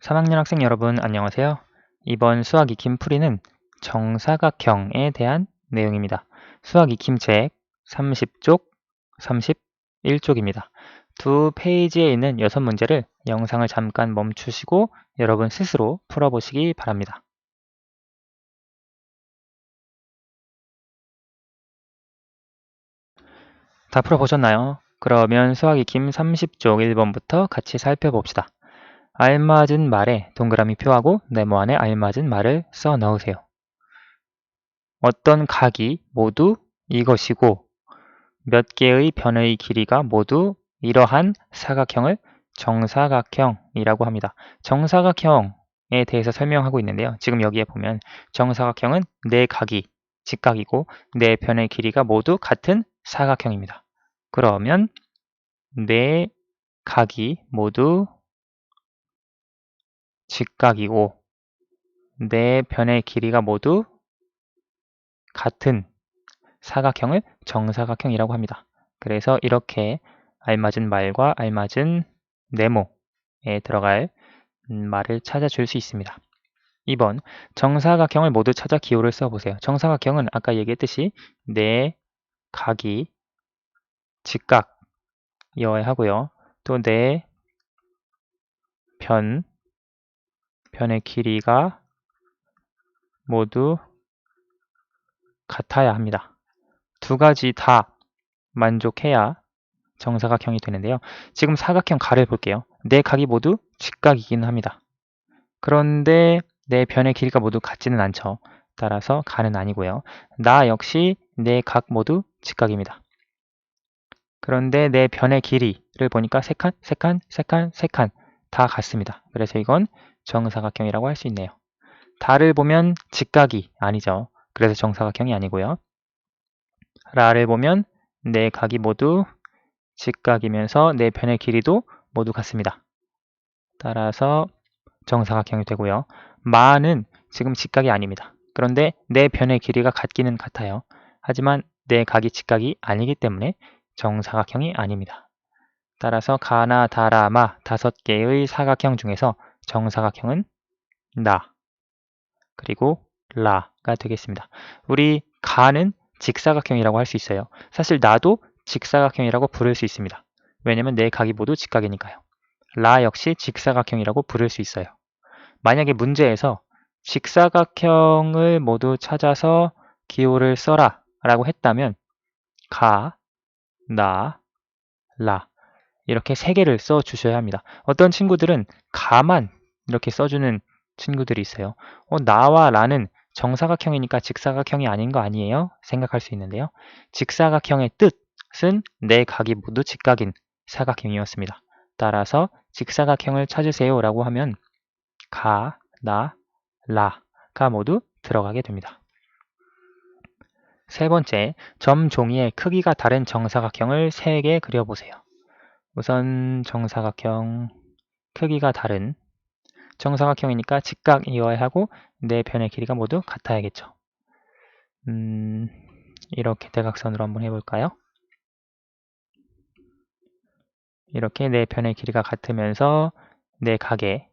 3학년 학생 여러분 안녕하세요. 이번 수학 익힘 풀이는 정사각형에 대한 내용입니다. 수학 익힘 책 30쪽, 31쪽입니다. 두 페이지에 있는 6문제를 영상을 잠깐 멈추시고 여러분 스스로 풀어보시기 바랍니다. 다 풀어보셨나요? 그러면 수학 익힘 30쪽 1번부터 같이 살펴봅시다. 알맞은 말에 동그라미 표하고 네모 안에 알맞은 말을 써 넣으세요. 어떤 각이 모두 이것이고 몇 개의 변의 길이가 모두 이러한 사각형을 정사각형이라고 합니다. 정사각형에 대해서 설명하고 있는데요. 지금 여기에 보면 정사각형은 네 각이 직각이고 네 변의 길이가 모두 같은 사각형입니다. 그러면 네 각이 모두 직각이고 네 변의 길이가 모두 같은 사각형을 정사각형이라고 합니다. 그래서 이렇게 알맞은 말과 알맞은 네모에 들어갈 음, 말을 찾아줄 수 있습니다. 2번 정사각형을 모두 찾아 기호를 써보세요. 정사각형은 아까 얘기했듯이 네 각이 직각이어야 하고요. 또 네 변, 변의 길이가 모두 같아야 합니다. 두 가지 다 만족해야 정사각형이 되는데요. 지금 사각형 가를 볼게요. 네 각이 모두 직각이긴 합니다. 그런데 네 변의 길이가 모두 같지는 않죠. 따라서 가는 아니고요. 나 역시 네 각 모두 직각입니다. 그런데 내 변의 길이를 보니까 세 칸, 세 칸, 세 칸, 세칸 다 같습니다. 그래서 이건 정사각형이라고 할 수 있네요. 다를 보면 직각이 아니죠. 그래서 정사각형이 아니고요. 라를 보면 네 각이 모두 직각이면서 네 변의 길이도 모두 같습니다. 따라서 정사각형이 되고요. 마는 지금 직각이 아닙니다. 그런데 네 변의 길이가 같기는 같아요. 하지만 네 각이 직각이 아니기 때문에 정사각형이 아닙니다. 따라서 가나, 다라, 마 다섯 개의 사각형 중에서 정사각형은 나 그리고 라가 되겠습니다. 우리 가는 직사각형이라고 할 수 있어요. 사실 나도 직사각형이라고 부를 수 있습니다. 왜냐면 내 각이 모두 직각이니까요. 라 역시 직사각형이라고 부를 수 있어요. 만약에 문제에서 직사각형을 모두 찾아서 기호를 써라 라고 했다면 가, 나, 라 이렇게 세 개를 써 주셔야 합니다. 어떤 친구들은 가만 이렇게 써주는 친구들이 있어요. 어, 나와 라는 정사각형이니까 직사각형이 아닌 거 아니에요? 생각할 수 있는데요. 직사각형의 뜻은 내 각이 모두 직각인 사각형이었습니다. 따라서 직사각형을 찾으세요 라고 하면 가, 나, 라가 모두 들어가게 됩니다. 세 번째, 점 종이의 크기가 다른 정사각형을 3개 그려보세요. 우선 정사각형 크기가 다른 정사각형이니까 직각이어야 하고 네 변의 길이가 모두 같아야겠죠. 음, 이렇게 대각선으로 한번 해볼까요? 이렇게 네 변의 길이가 같으면서 네 각의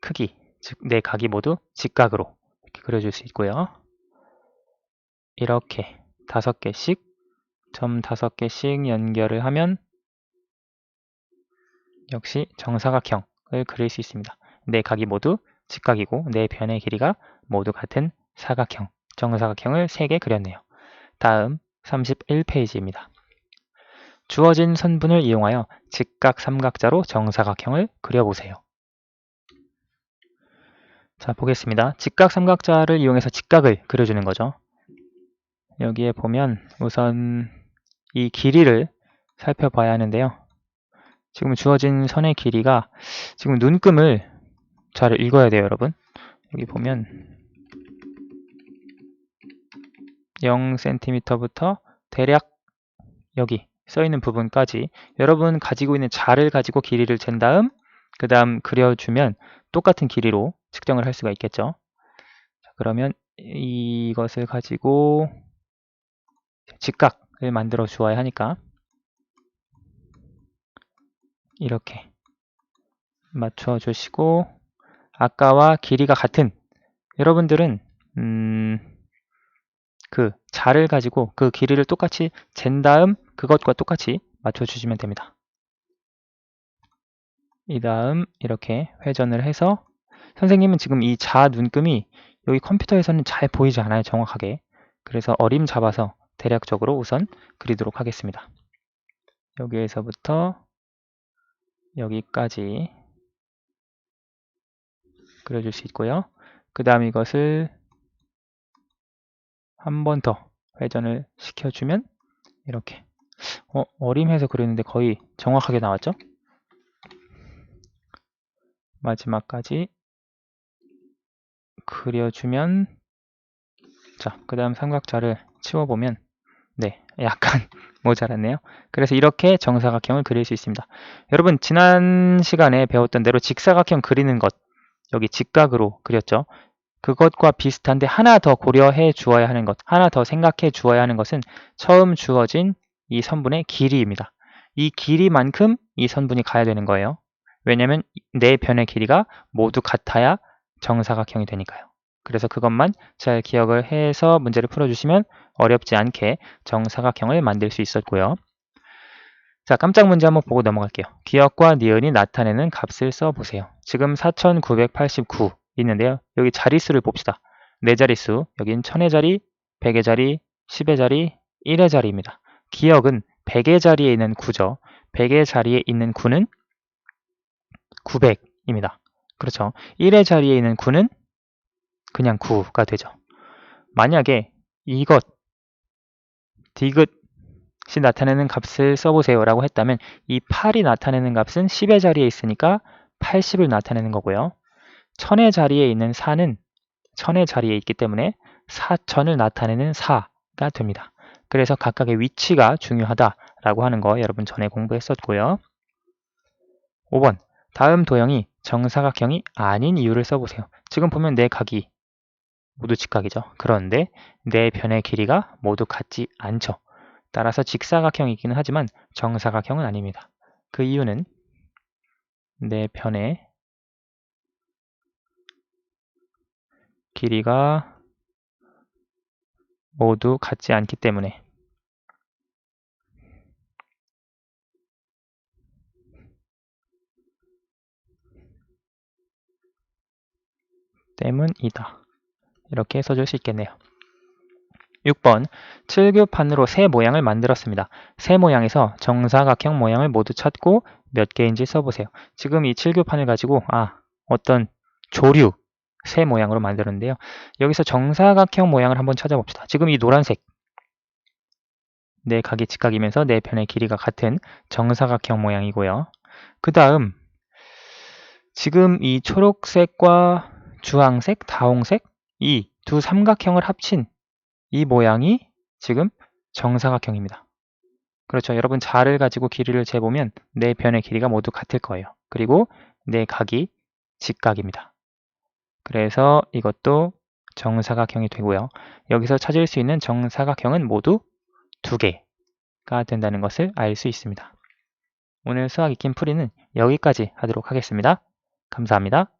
크기, 즉 네 각이 모두 직각으로 이렇게 그려줄 수 있고요. 이렇게 다섯 개씩 점 다섯 개씩 연결을 하면 역시 정사각형을 그릴 수 있습니다. 네 각이 모두 직각이고 네 변의 길이가 모두 같은 사각형, 정사각형을 3개 그렸네요. 다음 31페이지입니다. 주어진 선분을 이용하여 직각 삼각자로 정사각형을 그려보세요. 자, 보겠습니다. 직각 삼각자를 이용해서 직각을 그려주는 거죠. 여기에 보면 우선 이 길이를 살펴봐야 하는데요. 지금 주어진 선의 길이가 지금 눈금을 잘 읽어야 돼요, 여러분. 여기 보면 0cm부터 대략 여기 써 있는 부분까지 여러분 가지고 있는 자를 가지고 길이를 잰 다음 그 다음 그려주면 똑같은 길이로 측정을 할 수가 있겠죠. 자, 그러면 이것을 가지고 직각을 만들어 주어야 하니까 이렇게 맞춰 주시고 아까와 길이가 같은 여러분들은 음, 그 자를 가지고 그 길이를 똑같이 잰 다음 그것과 똑같이 맞춰 주시면 됩니다. 이 다음 이렇게 회전을 해서 선생님은 지금 이 자 눈금이 여기 컴퓨터에서는 잘 보이지 않아요 정확하게 그래서 어림 잡아서 대략적으로 우선 그리도록 하겠습니다 여기에서부터 여기까지 그려줄 수 있고요 그 다음 이것을 한 번 더 회전을 시켜주면 이렇게 어, 어림해서 그렸는데 거의 정확하게 나왔죠 마지막까지 그려주면 자, 그 다음 삼각자를 치워보면 네, 약간 모자랐네요. 그래서 이렇게 정사각형을 그릴 수 있습니다. 여러분, 지난 시간에 배웠던 대로 직사각형 그리는 것 여기 직각으로 그렸죠. 그것과 비슷한데 하나 더 고려해 주어야 하는 것, 하나 더 생각해 주어야 하는 것은 처음 주어진 이 선분의 길이입니다. 이 길이만큼 이 선분이 가야 되는 거예요. 왜냐하면 네 변의 길이가 모두 같아야 정사각형이 되니까요. 그래서 그것만 잘 기억을 해서 문제를 풀어주시면 어렵지 않게 정사각형을 만들 수 있었고요. 자, 깜짝 문제 한번 보고 넘어갈게요. 기억과 니은이 나타내는 값을 써보세요. 지금 4989 있는데요. 여기 자릿수를 봅시다. 네 자릿수, 여긴 1000의 자리, 100의 자리, 10의 자리, 1의 자리입니다. 기억은 100의 자리에 있는 9죠. 100의 자리에 있는 9는 900입니다. 그렇죠. 1의 자리에 있는 9는 그냥 9가 되죠. 만약에 이것 디귿 이 나타내는 값을 써보세요 라고 했다면 이 8이 나타내는 값은 10의 자리에 있으니까 80을 나타내는 거고요. 1000의 자리에 있는 4는 1000의 자리에 있기 때문에 4000을 나타내는 4가 됩니다. 그래서 각각의 위치가 중요하다라고 하는 거 여러분 전에 공부했었고요. 5번 다음 도형이 정사각형이 아닌 이유를 써보세요. 지금 보면 내 각이 모두 직각이죠. 그런데 내 변의 길이가 모두 같지 않죠. 따라서 직사각형이기는 하지만 정사각형은 아닙니다. 그 이유는 내 변의 길이가 모두 같지 않기 때문에 때문이다. 이렇게 써줄 수 있겠네요. 6번 칠교판으로 새 모양을 만들었습니다. 새 모양에서 정사각형 모양을 모두 찾고 몇 개인지 써보세요. 지금 이 칠교판을 가지고 아 어떤 조류 새 모양으로 만들었는데요. 여기서 정사각형 모양을 한번 찾아봅시다. 지금 이 노란색 내 각이 직각이면서 내 변의 길이가 같은 정사각형 모양이고요. 그 다음 지금 이 초록색과 주황색, 다홍색 이 두 삼각형을 합친 이 모양이 지금 정사각형입니다. 그렇죠. 여러분 자를 가지고 길이를 재보면 내 변의 길이가 모두 같을 거예요. 그리고 내 각이 직각입니다. 그래서 이것도 정사각형이 되고요. 여기서 찾을 수 있는 정사각형은 모두 두 개가 된다는 것을 알 수 있습니다. 오늘 수학 익힌 풀이는 여기까지 하도록 하겠습니다. 감사합니다.